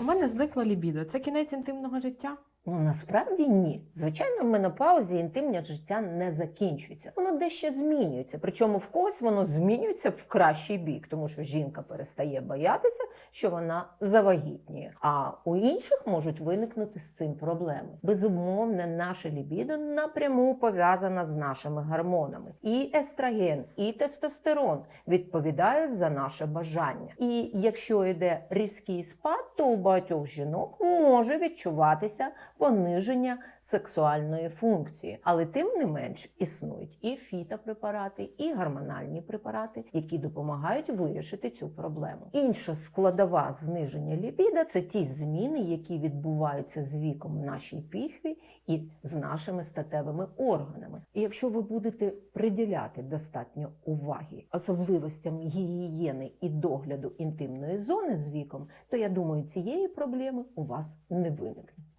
У мене зникла лібідо. Це кінець інтимного життя. Ну насправді ні. Звичайно, в менопаузі інтимне життя не закінчується. Воно дещо змінюється. Причому в когось воно змінюється в кращий бік, тому що жінка перестає боятися, що вона завагітніє. А у інших можуть виникнути з цим проблеми. Безумовне, наше лібідо напряму пов'язане з нашими гормонами. І естроген, і тестостерон відповідають за наше бажання. І якщо йде різкий спад, то у багатьох жінок може відчуватися пониження сексуальної функції. Але тим не менш існують і фітопрепарати, і гормональні препарати, які допомагають вирішити цю проблему. Інша складова зниження лібіда це ті зміни, які відбуваються з віком в нашій піхві і з нашими статевими органами. І якщо ви будете приділяти достатньо уваги особливостям гігієни і догляду інтимної зони з віком, то я думаю, цієї проблеми у вас не виникне.